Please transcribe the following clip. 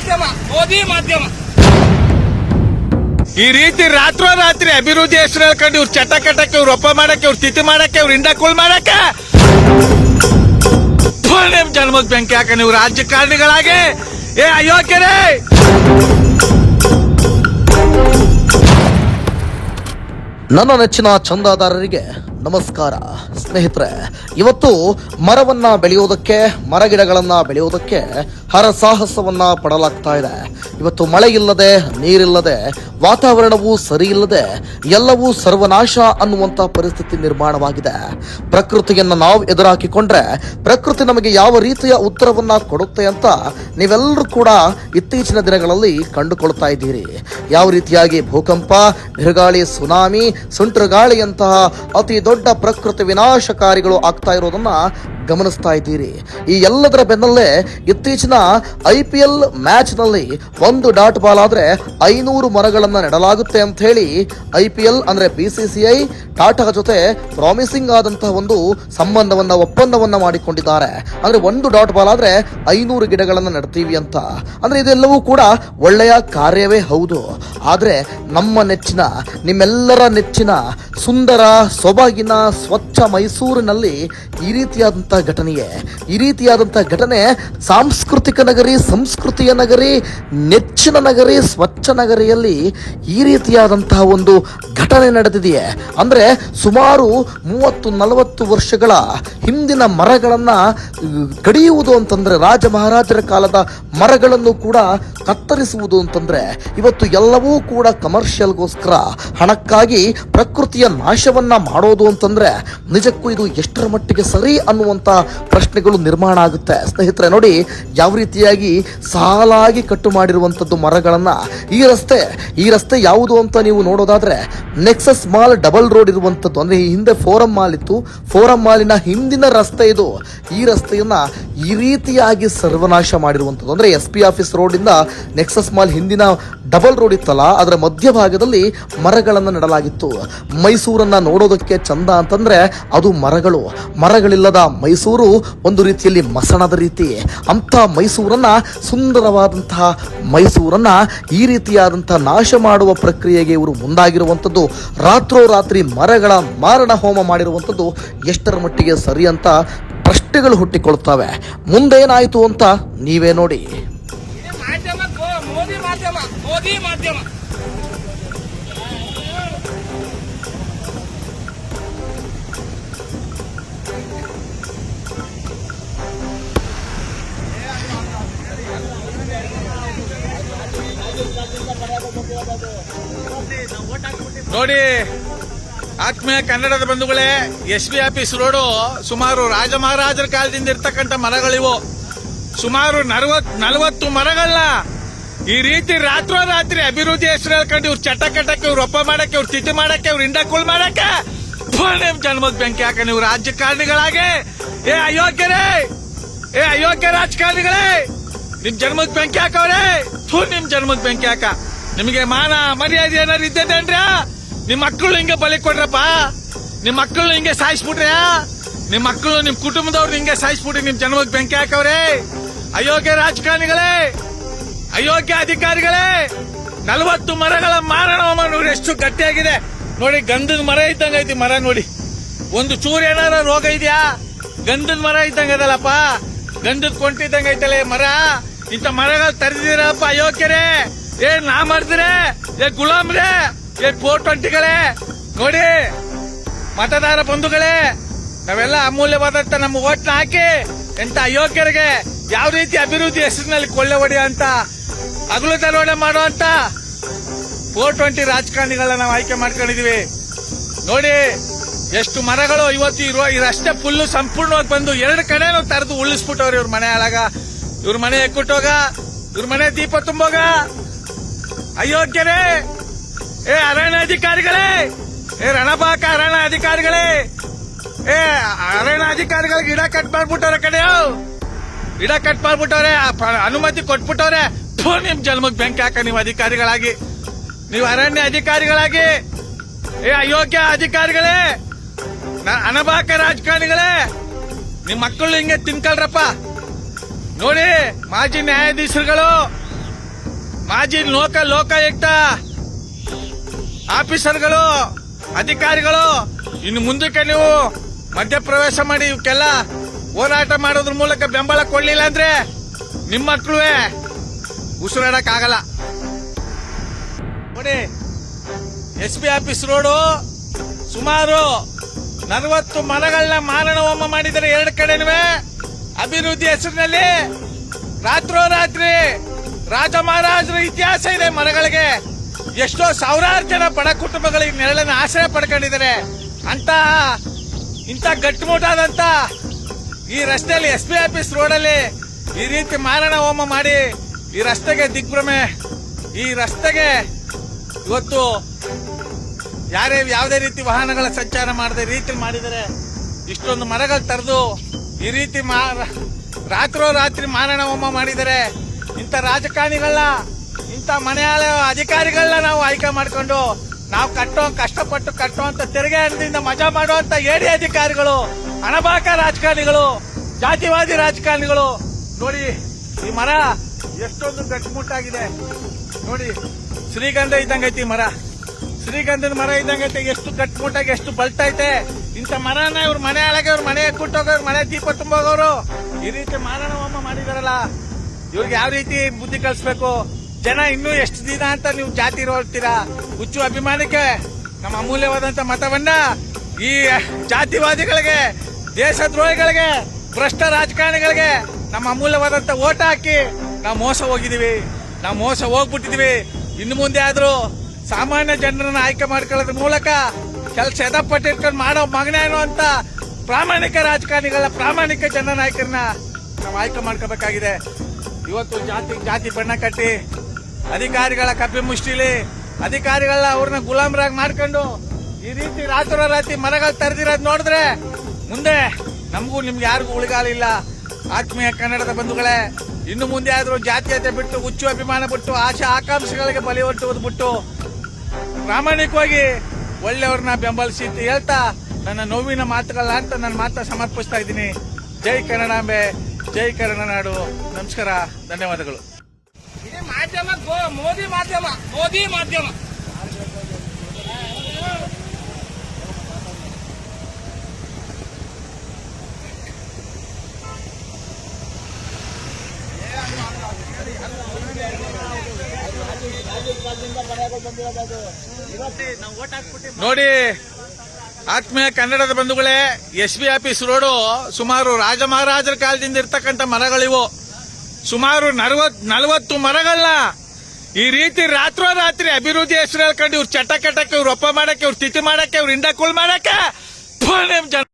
ಮಾಧ್ಯಮ ಮೋದಿ ಮಾಧ್ಯಮ. ಈ ರೀತಿ ರಾತ್ರೋರಾತ್ರಿ ಅಭಿವೃದ್ಧಿ ಹೆಸರು ಹೇಳ್ಕೊಂಡು ಇವ್ರು ಚಟ ಕಟ್ಟಕ್ಕೆ ಇವ್ರು ಒಪ್ಪ ಮಾಡಕ್ಕೆ ಇವ್ರು ತಿಥಿ ಮಾಡಕ್ಕೆ ಇವ್ರು ಇಂಡ ಕೂಲ್ ಮಾಡಕ್ಕೆ? ಥು, ನಿಮ್ ಜನ್ಮಕ್ ಬೆಂಕಿ ಹಾಕ ನೀವು ರಾಜಕಾರಣಿಗಳಾಗಿ ಏ ಅಯೋಗ್ಯರೇ! ನನ್ನ ನೆಚ್ಚಿನ ಚಂದಾದಾರರಿಗೆ ನಮಸ್ಕಾರ. ಸ್ನೇಹಿತರೆ, ಇವತ್ತು ಮರವನ್ನ ಬೆಳೆಯೋದಕ್ಕೆ, ಮರಗಿಡಗಳನ್ನ ಬೆಳೆಯೋದಕ್ಕೆ ಹರಸಾಹಸವನ್ನ ಪಡಲಾಗ್ತಾ ಇದೆ. ಇವತ್ತು ಮಳೆ ಇಲ್ಲದೆ, ನೀರಿಲ್ಲದೆ, ವಾತಾವರಣವು ಸರಿ ಇಲ್ಲದೆ ಎಲ್ಲವೂ ಸರ್ವನಾಶ ಅನ್ನುವಂತ ಪರಿಸ್ಥಿತಿ ನಿರ್ಮಾಣವಾಗಿದೆ. ಪ್ರಕೃತಿಯನ್ನ ನಾವು ಎದುರಾಕಿಕೊಂಡ್ರೆ, ಪ್ರಕೃತಿ ನಮಗೆ ಯಾವ ರೀತಿಯ ಉತ್ತರವನ್ನ ಕೊಡುತ್ತೆ ಅಂತ ನೀವೆಲ್ಲರೂ ಕೂಡ ಇತ್ತೀಚಿನ ದಿನಗಳಲ್ಲಿ ಕಂಡುಕೊಳ್ತಾ ಇದ್ದೀರಿ. ಯಾವ ರೀತಿಯಾಗಿ ಭೂಕಂಪ, ನಿರ್ಗಾಳಿ, ಸುನಾಮಿ ಸುಂಟರಗಾಳಿಯಂತಹ ಅತಿ ದೊಡ್ಡ ಪ್ರಕೃತಿ ವಿನಾಶಕಾರಿಗಳು ಆಗ್ತಾ ಇರೋದನ್ನ ಗಮನಿಸ್ತಾ ಇದ್ದೀರಿ. ಈ ಎಲ್ಲದರ ಬೆನ್ನಲ್ಲೇ ಇತ್ತೀಚಿನ ಐ ಪಿ ಎಲ್ ಮ್ಯಾಚ್ನಲ್ಲಿ ಒಂದು ಡಾಟ್ ಬಾಲ್ ಆದ್ರೆ ಐನೂರು ಮರಗಳನ್ನ ನೆಡಲಾಗುತ್ತೆ ಅಂತ ಹೇಳಿ ಐ ಪಿ ಎಲ್ ಅಂದ್ರೆ ಬಿಸಿಸಿಐ ಟಾಟಾ ಜೊತೆ ಪ್ರಾಮಿಸಿಂಗ್ ಆದಂತಹ ಒಂದು ಸಂಬಂಧವನ್ನ, ಒಪ್ಪಂದವನ್ನ ಮಾಡಿಕೊಂಡಿದ್ದಾರೆ. ಅಂದ್ರೆ ಒಂದು ಡಾಟ್ ಬಾಲ್ ಆದ್ರೆ ಐನೂರು ಗಿಡಗಳನ್ನ ನೆಡ್ತೀವಿ ಅಂತ. ಅಂದ್ರೆ ಇದೆಲ್ಲವೂ ಕೂಡ ಒಳ್ಳೆಯ ಕಾರ್ಯವೇ ಹೌದು. ಆದ್ರೆ ನಮ್ಮ ನೆಚ್ಚಿನ, ನಿಮ್ಮೆಲ್ಲರ ನೆಚ್ಚಿನ ಸುಂದರ, ಸೊಬಗಿನ, ಸ್ವಚ್ಛ ಮೈಸೂರಿನಲ್ಲಿ ಈ ರೀತಿಯಾದಂಥ ಘಟನೆಯೇ. ಈ ರೀತಿಯಾದಂಥ ಘಟನೆ ಸಾಂಸ್ಕೃತಿಕ ನಗರಿ, ಸಂಸ್ಕೃತಿಯ ನಗರಿ, ನೆಚ್ಚಿನ ನಗರಿ, ಸ್ವಚ್ಛ ನಗರಿಯಲ್ಲಿ ಈ ರೀತಿಯಾದಂತಹ ಒಂದು ಘಟನೆ ನಡೆದಿದೆಯೇ. ಅಂದರೆ ಸುಮಾರು ಮೂವತ್ತು, ನಲವತ್ತು ವರ್ಷಗಳ ಹಿಂದಿನ ಮರಗಳನ್ನು ಕಡಿಯುವುದು ಅಂತಂದರೆ, ರಾಜ ಮಹಾರಾಜರ ಕಾಲದ ಮರಗಳನ್ನು ಕೂಡ ಕತ್ತರಿಸುವುದು ಅಂತಂದರೆ, ಇವತ್ತು ಎಲ್ಲವೂ ಕೂಡ ಕಮರ್ಷಿಯಲ್ಗೋಸ್ಕರ ಹಣಕ್ಕಾಗಿ ಪ್ರಕೃತಿಯ ನಾಶವನ್ನ ಮಾಡೋದು ಅಂತಂದ್ರೆ ನಿಜಕ್ಕೂ ಇದು ಎಷ್ಟರ ಮಟ್ಟಿಗೆ ಸರಿ ಅನ್ನುವಂತ ಪ್ರಶ್ನೆಗಳು ನಿರ್ಮಾಣ ಆಗುತ್ತೆ. ಸ್ನೇಹಿತರೆ, ನೋಡಿ, ಯಾವ ರೀತಿಯಾಗಿ ಸಾಲಾಗಿ ಕಟ್ಟು ಮಾಡಿರುವಂತದ್ದು ಮರಗಳನ್ನ ಈ ರಸ್ತೆ ಈ ರಸ್ತೆ ಯಾವುದು ಅಂತ ನೀವು ನೋಡೋದಾದ್ರೆ ನೆಕ್ಸಸ್ ಮಾಲ್ ಡಬಲ್ ರೋಡ್ ಇರುವಂತದ್ದು ಅಂದ್ರೆ ಹಿಂದೆ ಫೋರಂ ಮಾಲ್ ಇತ್ತು. ಫೋರಂ ಮಾಲಿನ ಹಿಂದಿನ ರಸ್ತೆ ಇದು. ಈ ರಸ್ತೆಯನ್ನ ಈ ರೀತಿಯಾಗಿ ಸರ್ವನಾಶ ಮಾಡಿರುವಂತದ್ದು ಅಂದ್ರೆ ಎಸ್ ಪಿ ಆಫೀಸ್ ಇಂದ ನೆಕ್ಸಸ್ ಮಾಲ್ ಹಿಂದಿನ ಡಬಲ್ ರೋಡ್ ಇತ್ತಲ್ಲ, ಅದರ ಮಧ್ಯಭಾಗದಲ್ಲಿ ಮರಗಳನ್ನು ನೆಡಲಾಗಿತ್ತು. ಮೈಸೂರನ್ನ ನೋಡೋದಕ್ಕೆ ಚಂದ ಅಂತಂದ್ರೆ ಅದು ಮರಗಳು. ಮರಗಳಿಲ್ಲದ ಮೈಸೂರು ಒಂದು ರೀತಿಯಲ್ಲಿ ಮಸಣದ ರೀತಿ. ಅಂತ ಮೈಸೂರನ್ನ, ಸುಂದರವಾದಂತಹ ಮೈಸೂರನ್ನ ಈ ರೀತಿಯಾದಂತಹ ನಾಶ ಮಾಡುವ ಪ್ರಕ್ರಿಯೆಗೆ ಇವರು ಮುಂದಾಗಿರುವಂಥದ್ದು. ರಾತ್ರೋರಾತ್ರಿ ಮರಗಳ ಮಾರಣ ಹೋಮ ಮಾಡಿರುವಂಥದ್ದು ಎಷ್ಟರ ಮಟ್ಟಿಗೆ ಸರಿ ಅಂತ ಪ್ರಶ್ನೆಗಳು ಹುಟ್ಟಿಕೊಳ್ತವೆ ಮುಂದೇನಾಯಿತು ಅಂತ ನೀವೇ ನೋಡಿ. ನೋಡಿ ಆತ್ಮೀಯ ಕನ್ನಡದ ಬಂಧುಗಳೇ ಎಸ್ ಬಿ ಆಫೀಸ್ ರೋಡು ಸುಮಾರು ರಾಜ ಮಹಾರಾಜರ ಕಾಲದಿಂದ ಇರ್ತಕ್ಕಂಥ ಮರಗಳಿವು ಸುಮಾರು ನಲವತ್, ನಲವತ್ತು ಮರಗಳನ್ನ ಈ ರೀತಿ ರಾತ್ರೋರಾತ್ರಿ ಅಭಿವೃದ್ಧಿ ಹೆಸರು ಹೇಳ್ಕೊಂಡು ಇವ್ರು ಚಟ ಕಟ್ಟಕ್ಕೆ ಇವ್ರು ಒಪ್ಪ ಮಾಡಕ್ಕೆ, ಇವ್ರು ತಿಥಿ ಮಾಡಕ್ಕೆ, ಇವ್ರು ಇಂಡ ಕುಲ್ ಮಾಡಕ್ಕೆ ಜನ್ಮಕ್ ಬೆಂಕಿ ಹಾಕ ನೀವು ರಾಜಕಾರಣಿಗಳಾಗೆ ಏ ಅಯೋಗ್ಯರೇ, ಏ ಅಯೋಗ್ಯ ರಾಜಕಾರಣಿಗಳೇ, ನಿಮ್ ಜನ್ಮದ ಬೆಂಕಿ ಹಾಕವ್ರೆ. ಥೂ, ನಿಮ್ ಜನ್ಮದ ಬೆಂಕಿ ಹಾಕ. ನಿಮಗೆ ಮಾನ ಮರ್ಯಾದೆ ಏನಾರು ಇದ್ದೇನ್ರ ನಿಮ್ ಮಕ್ಕಳು ಹಿಂಗೆ ಬಲಿ ಕೊಡ್ರಪ್ಪ. ನಿಮ್ಮ ಮಕ್ಕಳು ಹಿಂಗೆ ಸಾಯಿಸ್ಬಿಟ್ರೆ ನಿಮ್ಮ ಮಕ್ಕಳು ನಿಮ್ ಕುಟುಂಬದವ್ರು ಹಿಂಗೆ ಸಾಯಿಸ್ಬಿಟ್ರಿ ನಿಮ್ ಜನ್ಮಕ್ಕೆ ಬೆಂಕಿ ಹಾಕವ್ರೆ. ಅಯೋಗ್ಯ ರಾಜಕಾರಣಿಗಳೇ, ಅಯೋಗ್ಯ ಅಧಿಕಾರಿಗಳೇ, ನಲವತ್ತು ಮರಗಳ ಮಾರಣ ನೋಡಿ ಎಷ್ಟು ಗಟ್ಟಿಯಾಗಿದೆ. ನೋಡಿ, ಗಂಧದ ಮರ ಇದ್ದಂಗೆ ಐತಿ ಮರ ನೋಡಿ. ಒಂದು ಚೂರು ಏನಾರ ರೋಗ ಇದೆಯಾ? ಗಂಧದ ಮರ ಇದ್ದಂಗೆ ಅದಲ್ಲಪ್ಪ. ಗಂಧದ ಕೊಂಟಿದ್ದಂಗ ಐತಲ್ಲ ಮರ. ಇಂಥ ಮರಗಳು ತರಿದಿರಪ್ಪ, ಅಯೋಗ್ಯರೇ. ಏ, ನಾ ಮಾಡ್ತೀರೆ ಏ, ಗುಲಾಮ್ರೆ. ಏ ಫೋರ್ ಟ್ವೆಂಟಿಗಳೇ ನೋಡಿ. ಮತದಾರ ಬಂಧುಗಳೇ, ನಾವೆಲ್ಲ ಅಮೂಲ್ಯವಾದಂತ ನಮ್ಮ ಓಟ್ನ ಹಾಕಿ, ಎಂತ ಅಯೋಗ್ಯರಿಗೆ ಯಾವ ರೀತಿ ಅಭಿವೃದ್ಧಿ ಹೆಸರಿನಲ್ಲಿ ಕೊಳ್ಳೆ ಹೊಡೆಯ ಅಂತ, ಹಗಲು ಮಾಡೋ ಅಂತ ಫೋರ್ ಟ್ವೆಂಟಿ ರಾಜಕಾರಣಿಗಳನ್ನ ನಾವು ಆಯ್ಕೆ ಮಾಡ್ಕೊಂಡಿದೀವಿ. ನೋಡಿ, ಎಷ್ಟು ಮರಗಳು ಇವತ್ತು ಇರುವ ಇದಷ್ಟೇ ಫುಲ್ಲು ಸಂಪೂರ್ಣವಾಗಿ ಬಂದು ಎರಡು ಕಡೆನೂ ತರದು ಉಳಿಸ್ಬಿಟ್ಟವ್ರಿ ಇವ್ರ ಮನೆ ಹಾಳಾಗ ಇವ್ರ ಮನೆ ಎಕ್ಕುಟ್ಟೋಗ, ಇವ್ರ ಮನೆ ದೀಪ ತುಂಬೋಗ. ಅಯೋಗ್ಯರೇ ಏ ಅರಣ್ಯ ಅಧಿಕಾರಿಗಳೇ ಏ, ರಣಪಾಕ ಅರಣ್ಯ ಅಧಿಕಾರಿಗಳೇ ಏ ಅರಣ್ಯ ಅಧಿಕಾರಿಗಳಿಗೆ ಗಿಡ ಕಟ್ ಮಾಡ್ಬಿಟ್ಟವ್ರೆ ಕಡೆಯೋ ಗಿಡ ಕಟ್ ಮಾಡ್ಬಿಟ್ಟವ್ರೆ ಅನುಮತಿ ಕೊಟ್ಬಿಟ್ಟವ್ರೆ. ನಿಮ್ಮ ನಿಮ್ ಜನ್ಮಕ್ ಬೆಂಕಿ ಹಾಕ ನೀವು ಅಧಿಕಾರಿಗಳಾಗಿ. ನೀವು ಅರಣ್ಯ ಅಧಿಕಾರಿಗಳಾಗಿ ಏ, ಅಯೋಗ್ಯ ಅಧಿಕಾರಿಗಳೇ! ಅನಭಾಕ ರಾಜಕಾರಣಿಗಳೇ! ನಿಮ್ ಮಕ್ಕಳು ಹಿಂಗೆ ತಿನ್ಕಳ್ರಪ್ಪ. ನೋಡಿ, ಮಾಜಿ ನ್ಯಾಯಾಧೀಶರುಗಳು, ಮಾಜಿ ಲೋಕ ಲೋಕಾಯುಕ್ತ ಆಫೀಸರ್ಗಳು, ಅಧಿಕಾರಿಗಳು, ಇನ್ನು ಮುಂದಕ್ಕೆ ನೀವು ಮಧ್ಯಪ್ರವೇಶ ಮಾಡಿ ಇವಕ್ಕೆಲ್ಲ ಹೋರಾಟ ಮಾಡೋದ್ರ ಮೂಲಕ ಬೆಂಬಲ ಕೊಡ್ಲಿಲ್ಲ ಅಂದ್ರೆ ನಿಮ್ಮ ಮಕ್ಕಳು ಉಸಿರಾಡಕ್ ಆಗಲ್ಲ ನೋಡಿ, ಎಸ್ ಪಿ ಆಫೀಸ್ ರೋಡು ಸುಮಾರು ನಲವತ್ತು ಮರಗಳನ್ನ ಮಾರಣ ಹೋಮ ಮಾಡಿದರೆ ಎರಡು ಕಡೆನೂ. ಅಭಿವೃದ್ಧಿ ಹೆಸರಿನಲ್ಲಿ ರಾತ್ರೋರಾತ್ರಿ ರಾಜ ಮಹಾರಾಜರ ಇತಿಹಾಸ ಇದೆ ಮರಗಳಿಗೆ. ಎಷ್ಟೋ ಸಾವಿರಾರು ಜನ ಬಡ ಕುಟುಂಬಗಳಿಗೆ ನೆರಳನ್ನು ಆಶ್ರಯ ಪಡ್ಕೊಂಡಿದ್ದಾರೆ. ಅಂತ ಇಂಥ ಗಟ್ಟಿಮುಟ್ಟಾದಂತ ಈ ರಸ್ತೆಯಲ್ಲಿ ಎಸ್ ಪಿ ಆಫೀಸ್ ರೋಡಲ್ಲಿ ಈ ರೀತಿ ಮಾರಣ ಹೋಮ ಮಾಡಿ ಈ ರಸ್ತೆಗೆ ದಿಗ್ಭ್ರಮೆ. ಈ ರಸ್ತೆಗೆ ಇವತ್ತು ಯಾರೇ ಯಾವುದೇ ರೀತಿ ವಾಹನಗಳ ಸಂಚಾರ ಮಾಡದೆ ರೀತಿ ಮಾಡಿದರೆ ಇಷ್ಟೊಂದು ಮರಗಳು ತರದು ಈ ರೀತಿ ಮಾ- ರಾತ್ರೋ ರಾತ್ರಿ ಮಾರಣ ಹೋಮ ಮಾಡಿದರೆ ಇಂಥ ರಾಜಕಾರಣಿಗಳನ್ನ ಇಂಥ ಮನೆಯ ಅಧಿಕಾರಿಗಳನ್ನ ನಾವು ಆಯ್ಕೆ ಮಾಡ್ಕೊಂಡು ನಾವು ಕಟ್ಟೋ, ಕಷ್ಟಪಟ್ಟು ಕಟ್ಟುವಂತ ತೆರಿಗೆ ಹಣದಿಂದ ಮಜಾ ಮಾಡುವಂತ ಏಡಿ ಅಧಿಕಾರಿಗಳು, ಹಣಬಾಕ ರಾಜಕಾರಣಿಗಳು, ಜಾತಿವಾದಿ ರಾಜಕಾರಣಿಗಳು, ನೋಡಿ ಈ ಮರ ಎಷ್ಟೊಂದು ಗಟ್ಟಿಮುಟ್ಟಾಗಿದೆ. ನೋಡಿ, ಶ್ರೀಗಂಧ ಇದ್ದಂಗೈತಿ ಐತಿ ಮರ. ಶ್ರೀಗಂಧದ ಮರ ಇದ್ದಂಗೈತೆ ಎಷ್ಟು ಗಟ್ಟಿಮುಟ್ಟಾಗಿ, ಎಷ್ಟು ಬಲ್ತೈತೆ ಇಂಥ ಮರನ ಇವ್ರ ಮನೆ ಒಳಗೆ ಇವ್ರ ಮನೆ ಕುಟ್ಟೋಗೋರು ಮನೆ ದೀಪ ತುಂಬೋಗೋರು. ಈ ರೀತಿ ಮಾರಣ ಹೋಮ ಮಾಡಿದಾರಲ್ಲ, ಇವ್ರಿಗೆ ಯಾವ ರೀತಿ ಬುದ್ಧಿ ಕಲಿಸ್ಬೇಕು? ಜನ ಇನ್ನೂ ಎಷ್ಟು ದಿನ ಅಂತ ನೀವು ಜಾತಿ ಹೋಗ್ತೀರಾ ಹುಚ್ಚು ಅಭಿಮಾನಕ್ಕೆ ನಮ್ಮ ಅಮೂಲ್ಯವಾದಂತ ಮತವನ್ನ ಈ ಜಾತಿವಾದಿಗಳಿಗೆ, ದೇಶದ್ರೋಹಿಗಳಿಗೆ, ಭ್ರಷ್ಟ ರಾಜಕಾರಣಿಗಳಿಗೆ ನಮ್ಮ ಅಮೂಲ್ಯವಾದಂತ ಓಟ ಹಾಕಿ ನಾವು ಮೋಸ ಹೋಗಿದೀವಿ ನಾವು ಮೋಸ ಹೋಗ್ಬಿಟ್ಟಿದೀವಿ ಇನ್ನು ಮುಂದೆ ಆದರೂ ಸಾಮಾನ್ಯ ಜನರನ್ನ ಆಯ್ಕೆ ಮಾಡ್ಕೊಳ್ಳೋದ್ರ ಮೂಲಕ ಕೆಲಸ ಎದಪಟ್ಟಿಟ್ಕೊಂಡು ಮಾಡೋ ಮಗನೇನು ಅಂತ ಪ್ರಾಮಾಣಿಕ ರಾಜಕಾರಣಿಗಳ ಪ್ರಾಮಾಣಿಕ ಜನ ನಾಯಕರನ್ನ ನಾವು ಆಯ್ಕೆ ಮಾಡ್ಕೋಬೇಕಾಗಿದೆ. ಇವತ್ತು ಜಾತಿ ಜಾತಿ ಬಣ್ಣ ಕಟ್ಟಿ ಅಧಿಕಾರಿಗಳ ಕಪ್ಪಿ ಮುಷ್ಟಿಲಿ, ಅಧಿಕಾರಿಗಳನ್ನ ಅವ್ರನ್ನ ಗುಲಾಮರಾಗಿ ಮಾಡ್ಕೊಂಡು ಈ ರೀತಿ ರಾತ್ರೋರಾತ್ರಿ ಮರಗಳು ತರದಿರೋದು ನೋಡಿದ್ರೆ ಮುಂದೆ ನಮಗೂ ನಿಮ್ಗೆ ಯಾರಿಗೂ ಉಳಿಗಾಲ ಇಲ್ಲ. ಆತ್ಮೀಯ ಕನ್ನಡದ ಬಂಧುಗಳೇ, ಇನ್ನು ಮುಂದೆ ಆದರೂ ಜಾತೀಯತೆ ಬಿಟ್ಟು, ಹುಚ್ಚು ಅಭಿಮಾನ ಬಿಟ್ಟು, ಆಶಾ ಆಕಾಂಕ್ಷೆಗಳಿಗೆ ಬಲಿ ಹೊಟ್ಟುವುದು ಬಿಟ್ಟು ಪ್ರಾಮಾಣಿಕವಾಗಿ ಒಳ್ಳೆಯವ್ರನ್ನ ಬೆಂಬಲಿಸಿ ಅಂತ ಹೇಳ್ತಾ ನನ್ನ ನೋವಿನ ಮಾತುಗಳನ್ನ ಅಂತ ನನ್ನ ಮಾತ ಸಮರ್ಪಿಸ್ತಾ ಇದ್ದೀನಿ. ಜೈ ಕನ್ನಡಾಂಬೆ, ಜೈ ಕನ್ನಡ ನಾಡು. ನಮಸ್ಕಾರ, ಧನ್ಯವಾದಗಳು. ಮಾಧ್ಯಮ ಮೋದಿ ಮಾಧ್ಯಮ ಮೋದಿ ಮಾಧ್ಯಮ. ನೋಡಿ, ಆತ್ಮೀಯ ಕನ್ನಡದ ಬಂಧುಗಳೇ, ಎಸ್ ಬಿ ಆಫೀಸ್ ರೋಡು ಸುಮಾರು ರಾಜ ಮಹಾರಾಜರ ಕಾಲದಿಂದ ಇರ್ತಕ್ಕಂಥ ಮರಗಳಿವು. ಸುಮಾರು ನಲವತ್, ನಲವತ್ತು ಮರಗಳನ್ನ ಈ ರೀತಿ ರಾತ್ರೋರಾತ್ರಿ ಅಭಿವೃದ್ಧಿ ಹೆಸರು ಹೇಳ್ಕೊಂಡು ಇವ್ರು ಚಟ ಕಟ್ಟಕ್ಕೆ ಇವ್ರು ಒಪ್ಪ ಮಾಡಕ್ಕೆ, ಇವ್ರು ತಿಥಿ ಮಾಡಕ್ಕೆ, ಇವ್ರು ಇಂಡ ಕುಳ್ ಮಾಡಕ್ಕೆ ಜನ